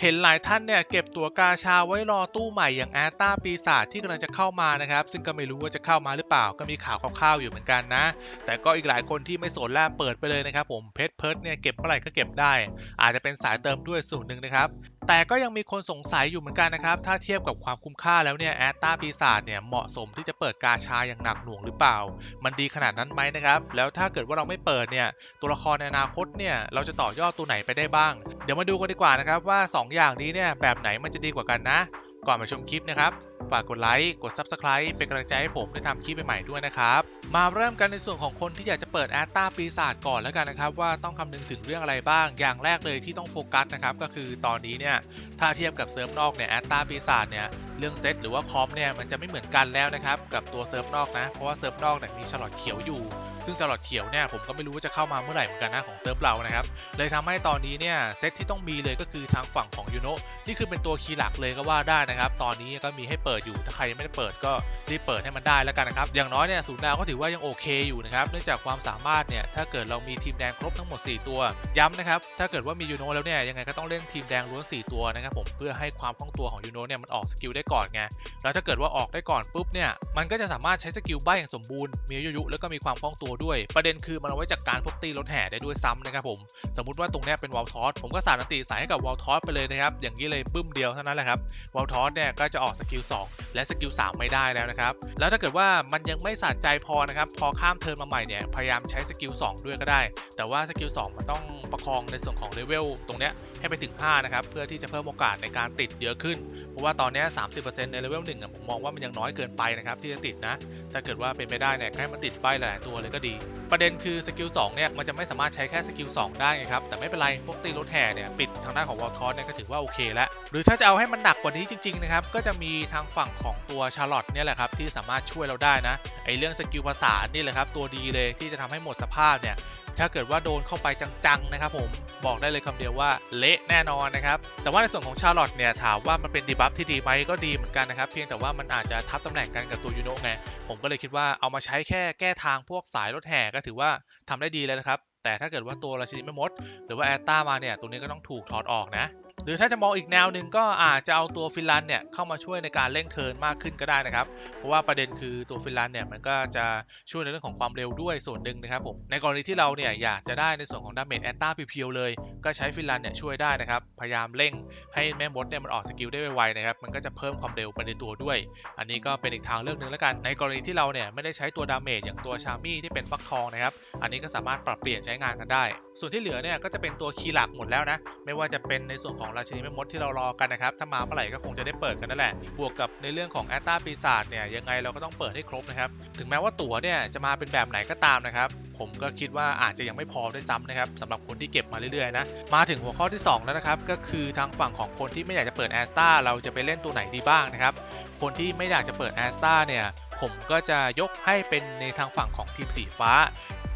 เห็นหลายท่านเนี่ยเก็บตั๋วกาชาไว้รอตู้ใหม่อย่างแอตตาปีศาจที่กำลังจะเข้ามานะครับ ซึ่งก็ไม่รู้ว่าจะเข้ามาหรือเปล่าก็มีข่าวคร่าวๆอยู่เหมือนกันนะ แต่ก็อีกหลายคนที่ไม่สนแล้วเปิดไปเลยนะครับผมเพชรเพิร์ดเนี่ยเก็บเมื่อไหร่ก็เก็บได้ อาจจะเป็นสายเติมด้วยส่วนหนึ่งนะครับ แต่ก็ยังมีคนสงสัยอยู่เหมือนกันนะครับ ถ้าเทียบกับความคุ้มค่าแล้วเนี่ยแอตตาปีศาจเนี่ยเหมาะสมที่จะเปิดกาชาอย่างหนักหน่วงหรือเปล่า มันดีขนาดนั้นไหมนะครับ แล้วถ้าเกิดว่าเราไม่เปิดเนี่ย ตัวละครในอนาคตเนี่ย เราจะต่อยอดตัวไหนไปได้บ้าง เดี๋ยวมาดูกันดีกว่านะครับว่า 2 อย่างนี้เนี่ยแบบไหนมันจะดีกว่ากันนะ ก่อนมาชมคลิปนะครับ ฝากกดไลค์ กด Subscribe เป็นกำลังใจให้ผมได้ทำคลิปใหม่ๆด้วยนะครับ มาเริ่มกันในส่วนของคนที่อยากจะเปิดแอตตาปีศาจก่อนแล้วกันนะครับ ว่าต้องคำนึงถึงเรื่องอะไรบ้าง อย่างแรกเลยที่ต้องโฟกัสนะครับ ก็คือตอนนี้เนี่ย ถ้าเทียบกับเซิร์ฟนอกเนี่ยแอตตาปีศาจเนี่ยเรื่องเซตหรือว่าคอมเนี่ยมันจะไม่เหมือนกันแล้วนะครับกับตัวเซิร์ฟนอกนะเพราะว่าเซิร์ฟนอกเนี่ยมีฉลอดเขียวอยู่ ซึ่งฉลอดเขียวเนี่ยผมก็ไม่รู้ว่าจะเข้ามาเมื่อไหร่เหมือนกันนะของเซิร์ฟเรานะครับ เลยทำให้ตอนนี้เนี่ยเซตที่ต้องมีเลยก็คือทางฝั่งของยูโนนี่คือเป็นตัวคีย์หลักเลยก็ว่าได้นะครับ ตอนนี้ก็มีให้เปิดอยู่ถ้าใครยังไม่ได้เปิดก็รีบเปิดให้มันได้แล้วกันนะครับ อย่างน้อยเนี่ยศูนย์ดาวก็ถือว่ายังโอเคอยู่นะครับ เนื่องจากความสามารถเนี่ยถ้าเกิดเรามีทีมแดงครบทั้งหมด 4 ตัว ย้ำนะครับ ถ้าเกิดว่ามียูโนแล้วเนี่ยยังไงก็ต้องเล่นทีมแดงล้วน 4 ตัวนะครับผมเพื่อให้ความคล่องตัวของยูโนเนี่ยมันออกสกิลได้ก่อนไงแล้วถ้าเกิดว่าออกได้ก่อนปุ๊บเนี่ยมันก็จะสามารถใช้สกิลใบอย่างสมบูรณ์มีอายุแล้วก็มีความคล่องตัวด้วย ประเด็นคือมันเอาไว้จากการพวกตีรถแห่ได้ด้วยซ้ำนะครับผม สมมติว่าตรงนี้เป็นวอลทอสผมก็สาดนตีใส่ให้กับวอลทอสไปเลยนะครับ อย่างนี้เลยบึ้มเดียวเท่านั้นแหละครับวอลทอสเนี่ยก็จะออกสกิล2และสกิล3ไม่ได้แล้วนะครับ แล้วถ้าเกิดว่ามันยังไม่สะใจพอนะครับ พอข้ามเทิร์นมาใหม่เนี่ย พยายามใช้สกิล2ด้วยก็ได้ แต่ว่าสกิล2มันต้องประคองในส่วนของเลเวลตรงเนี้ยให้ไปถึง 5 นะครับ เพื่อที่จะเพิ่มโอกาสในการติดเยอะขึ้น เพราะว่าตอนนี้ 30%ในเลเวล1อะผมมองว่ามันยังน้อยเกินไปนะครับที่จะติดนะ ถ้าเกิดว่าเป็นไปได้เนี่ยให้มันติดใบหลายตัวเลยก็ดี ประเด็นคือสกิล2เนี่ยมันจะไม่สามารถใช้แค่สกิล2ได้ไงครับ แต่ไม่เป็นไร พวกตีรถแห่เนี่ยปิดทางด้านของวอลทอสเนี่ยก็ถือว่าโอเคแล้ว หรือถ้าจะเอาให้มันหนักกว่านี้จริงๆนะครับ ก็จะมีทางฝั่งของตัวชาร์ลอตเนี่ยแหละครับที่สามารถช่วยเราได้นะ ไอเรื่องสกิลภาษานนี่แหละครับตัวดีเลยที่จะทำให้หมดสภาพเนี่ย ถ้าเกิดว่าโดนเข้าไปจังๆนะครับผมบอกได้เลยคำเดียวว่าเละแน่นอนนะครับแต่ว่าในส่วนของชาร์ลอตเนี่ยถามว่ามันเป็นดีบัฟที่ดีไหมก็ดีเหมือนกันนะครับเพียงแต่ว่ามันอาจจะทับตำแหน่งกันกับตัวยูโนะไงผมก็เลยคิดว่าเอามาใช้แค่แก้ทางพวกสายรถแห่ก็ถือว่าทำได้ดีเลยนะครับแต่ถ้าเกิดว่าตัวราชินีไม่มด หรือว่าแอตตามาเนี่ยตัวนี้ก็ต้องถูกถอดออกนะ หรือถ้าจะมองอีกแนวหนึ่งก็อาจจะเอาตัวฟินแลนด์เนี่ยเข้ามาช่วยในการเร่งเทิร์นมากขึ้นก็ได้นะครับ เพราะว่าประเด็นคือตัวฟินแลนด์เนี่ยมันก็จะช่วยในเรื่องของความเร็วด้วยส่วนหนึ่งนะครับผม ในกรณีที่เราเนี่ยอยากจะได้ในส่วนของดาเมจแอนต้าเพียวๆเลย ก็ใช้ฟินแลนด์เนี่ยช่วยได้นะครับ พยายามเร่งให้แม่มดเนี่ยมันออกสกิลได้ไวๆนะครับ มันก็จะเพิ่มความเร็วไปในตัวด้วย อันนี้ก็เป็นอีกทางเลือกหนึ่งแล้วกัน ในกรณีที่เราเนี่ยไม่ได้ใช้ตัวดาเมจอย่างตัวชามี่ที่เป็นฟักทองนะครับ อันนี้ก็สามารถปรับเปลี่ยนใช้งานกันได้ ส่วนที่เหลือเนี่ยก็จะเป็นตัวคีย์หลักหมดแล้วนะ ไม่ว่าจะเป็นในส่วนของราชินีแม่มดที่เรารอกันนะครับ ถ้ามาเมื่อไหร่ก็คงจะได้เปิดกันนั่นแหละ บวกกับในเรื่องของแอตตาปีศาจเนี่ยยังไงเราก็ต้องเปิดให้ครบนะครับ ถึงแม้ว่าตั๋วเนี่ยจะมาเป็นแบบไหนก็ตามนะครับ ผมก็คิดว่าอาจจะยังไม่พอด้วยซ้ำนะครับสำหรับคนที่เก็บมาเรื่อยๆนะ มาถึงหัวข้อที่ 2 แล้วนะครับ ก็คือทางฝั่งของคนที่ไม่อยากจะเปิดแอสตาเราจะไปเล่นตัวไหนดีบ้างนะครับ คนที่ไม่อยากจะเปิดแอสตาเนี่ยผมก็จะยกให้เป็นในทางฝั่งของทีมสีฟ้า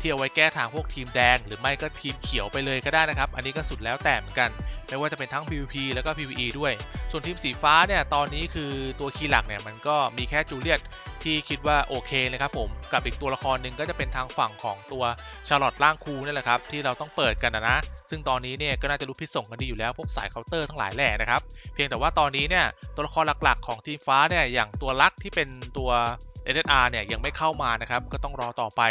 ที่เอาไว้แก้ทางพวกทีมแดง หรือไม่ก็ทีมเขียวไปเลยก็ได้นะครับ อันนี้ก็สุดแล้วแต่เหมือนกัน ไม่ว่าจะเป็นทั้ง PVP แล้วก็ PVE ด้วย ส่วนทีมสีฟ้าเนี่ยตอนนี้คือตัวคีย์หลักเนี่ยมันก็มีแค่จูเลียตที่คิดว่าโอเคเลยครับผมกับอีกตัวละครหนึ่งก็จะเป็นทางฝั่งของตัวชาร์ลอตล่างคูนี่แหละครับที่เราต้องเปิดกันนะนะซึ่งตอนนี้เนี่ยก็น่าจะรู้พิษส่งกันดีอยู่แล้วพวกสายเคาน์เตอร์ทั้งหลายแหล่นะครับเพียงแต่ว่าตอนนี้เนี่ยตัวละครหลักๆ ของทีมฟ้าเนี่ยอย่างตัวลักที่เป็นตัว SSR เนี่ยยังไม่เข้ามานะครับก็ต้องรอต่อไป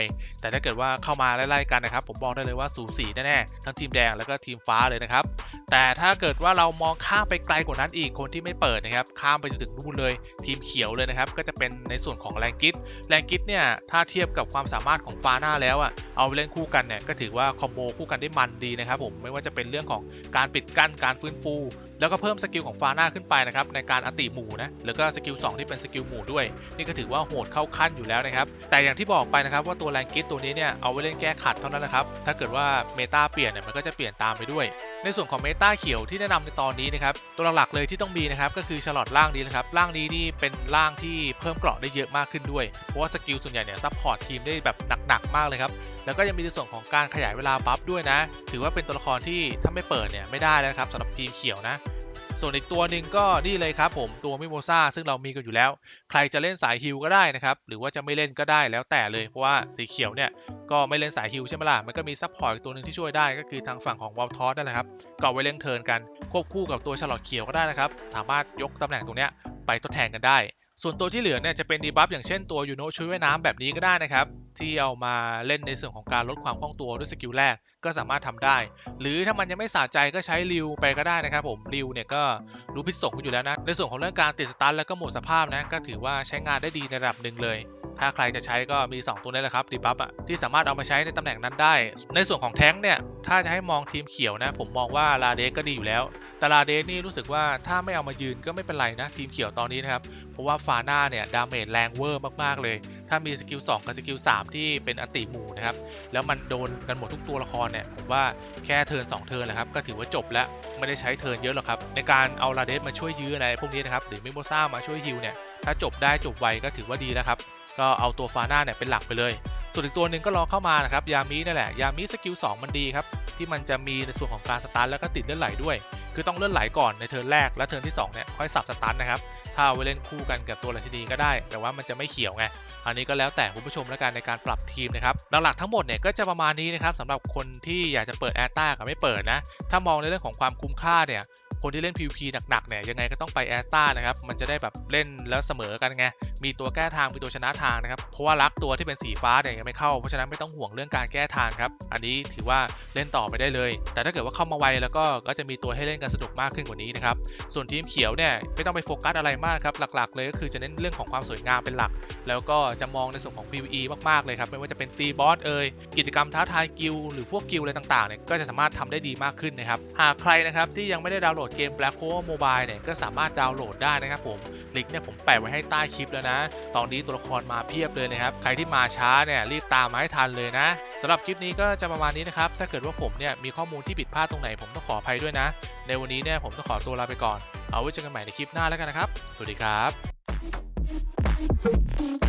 แต่ถ้าเกิดว่าเข้ามาไล่ๆกันนะครับผมบอกได้เลยว่าสูสีแน่ๆทั้งทีมแดงแล้วก็ทีมฟ้าเลยนะครับ แต่ถ้าเกิดว่าเรามองข้ามไปไกลกว่านั้นอีกคนที่ไม่เปิดนะครับ ข้ามไปจนถึงนู่นเลยทีมเขียวเลยนะครับ ก็จะเป็นในส่วนของแรงกิทแรงกิทเนี่ยถ้าเทียบกับความสามารถของฟาน่าแล้วอะเอาไปเล่นคู่กันเนี่ยก็ถือว่าคอมโบคู่กันได้มันดีนะครับผมไม่ว่าจะเป็นเรื่องของการปิดกั้นการฟื้นฟูแล้วก็เพิ่มสกิลของฟาน่าขึ้นไปนะครับในการอติหมู่นะแล้วก็สกิล2ที่เป็นสกิลหมู่ด้วย นี่ก็ถือว่าโหดเข้าขั้นอยู่แล้วนะครับ แต่อย่างที่บอกไปนะครับว่าตัวแรงกิทตัวนี้เนี่ยเอาไว้เล่นแก้ขัดเท่านั้นแหละครับถ้าเกิดว่าเมตาเปลี่ยนเนี่ยมันก็จะเปลี่ยนตามไปด้วย ในส่วนของเมตาเขียวที่แนะนำในตอนนี้นะครับตัวหลักๆเลยที่ต้องมีนะครับก็คือฉลอดล่างนี้นะครับล่างนี้นี่เป็นล่างที่เพิ่มเกราะได้เยอะมากขึ้นด้วย เพราะว่าสกิลส่วนใหญ่เนี่ยซัพพอร์ตทีมได้แบบหนักๆมากเลยครับแล้วก็ยังมีในส่วนของการขยายเวลาบัฟด้วยนะ ถือว่าเป็นตัวละครที่ถ้าไม่เปิดเนี่ยไม่ได้แล้วนะครับสำหรับทีมเขียวนะ ส่วนอีกตัวหนึ่งก็นี่เลยครับผมตัวมิโมซาซึ่งเรามีกันอยู่แล้ว ใครจะเล่นสายฮิลก็ได้นะครับ หรือว่าจะไม่เล่นก็ได้แล้วแต่เลย เพราะว่าสีเขียวเนี่ยก็ไม่เล่นสายฮิลใช่ไหมล่ะ มันก็มีซัพพอร์ตตัวหนึ่งที่ช่วยได้ก็คือทางฝั่งของวอลทอสนั่นแหละครับ ก็เอาไว้เล่นเทิร์นกันควบคู่กับตัวฉลอดเขียวก็ได้นะครับ สามารถยกตำแหน่งตรงเนี้ยไปทดแทนกันได้ ส่วนตัวที่เหลือเนี่ยจะเป็นดีบัฟอย่างเช่นตัวยูโนช่วยว่ายน้ำแบบนี้ก็ได้นะครับ ที่เอามาเล่นในส่วนของการลดความคล่องตัวด้วยสกิลแรกก็สามารถทำได้ หรือถ้ามันยังไม่สะใจก็ใช้ริวไปก็ได้นะครับผมริวเนี่ยก็รู้พิษสงกันอยู่แล้วนะในส่วนของเรื่องการติดสตาร์แล้วก็หมดสภาพนะก็ถือว่าใช้งานได้ดีในระดับหนึ่งเลย ถ้าใครจะใช้ก็มี 2 ตัวนี้แหละครับดีบัฟอะที่สามารถเอามาใช้ในตำแหน่งนั้นได้ ในส่วนของแท้งเนี่ย ถ้าจะให้มองทีมเขียวนะ ผมมองว่าลาเดสก็ดีอยู่แล้ว แต่ลาเดสนี่รู้สึกว่าถ้าไม่เอามายืนก็ไม่เป็นไรนะ ทีมเขียวตอนนี้นะครับเพราะว่าฟาน่าเนี่ยดาเมจแรงเวอร์มากๆเลย ถ้ามีสกิล2กับสกิล3ที่เป็นอติหมู่นะครับแล้วมันโดนกันหมดทุกตัวละครเนี่ยผมว่าแค่เทิร์น2เทิร์นแหละครับก็ถือว่าจบแล้วไม่ได้ใช้เทิร์นเยอะหรอกครับในการเอาลาเดสมาช่วยยื้ออะไรพวกนี้นะครับหรือมิโมซ่ามาช่วยฮิวเนี่ย ถ้าจบได้จบไวก็ถือว่าดีแล้วครับ ก็เอาตัวฟาน่าเนี่ยเป็นหลักไปเลย ส่วนอีกตัวหนึ่งก็รอเข้ามานะครับ ยามินั่นแหละ ยามิสกิล2มันดีครับ ที่มันจะมีในส่วนของการสตาร์ทแล้วก็ติดเลื่อดไหลด้วย คือต้องเลื่อดไหลก่อนในเทิร์นแรกและเทิร์นที่2เนี่ยค่อยสับสตาร์ทนะครับ ถ้าเอาไว้เล่นคู่กันกับตัวราชินีก็ได้ แต่ว่ามันจะไม่เขียวไง อันนี้ก็แล้วแต่คุณผู้ชมแล้วกันในการปรับทีมนะครับ หลักๆทั้งหมดเนี่ยก็จะประมาณนี้นะครับสำหรับคนที่อยากจะเปิดแอตตากับไม่เปิดนะ ถ้ามองในเรื่องของความคุ้มค่าเนี่ย คนที่เล่น PVP หนักๆเนี่ยยังไงก็ต้องไปแอสตานะครับ มันจะได้แบบเล่นแล้วเสมอกันไง มีตัวแก้ทางมีตัวชนะทางนะครับ เพราะว่ารักตัวที่เป็นสีฟ้าเนี่ยยังไม่เข้า เพราะฉะนั้นไม่ต้องห่วงเรื่องการแก้ทางครับ อันนี้ถือว่าเล่นต่อไปได้เลย แต่ถ้าเกิดว่าเข้ามาไวแล้วก็ก็จะมีตัวให้เล่นกันสนุกมากขึ้นกว่านี้นะครับ ส่วนทีมเขียวเนี่ยไม่ต้องไปโฟกัสอะไรมากครับ หลักๆ เลยก็คือจะเน้นเรื่องของความสวยงามเป็นหลัก แล้วก็จะมองในส่วนของ PVE มากๆเลยครับ ไม่ว่าจะเป็นตีบอสเอ่ย กิจกรรมท้าทายกิลหรือพวกกิลอะไรต่างๆเนี่ยก็จะสามารถทำได้ดีมากขึ้นนะครับ หากใครนะครับที่ยังไม่ได้ดาวน์โหลดเกม Black Clover Mobile เนี่ยก็สามารถดาวน์โหลดได้นะครับผมลิงก์เนี่ยผมแปะไว้ให้ใต้คลิปแล้วนะ ตอนนี้ตัวละครมาเพียบเลยนะครับ ใครที่มาช้าเนี่ยรีบตามมาให้ทันเลยนะสำหรับคลิปนี้ก็จะประมาณนี้นะครับ ถ้าเกิดว่าผมเนี่ยมีข้อมูลที่ผิดพลาดตรงไหนผมต้องขออภัยด้วยนะ ในวันนี้เนี่ยผมต้องขอตัวลาไปก่อน เอาไว้เจอกันใหม่ในคลิปหน้าแล้วกันนะครับ สวัสดีครับ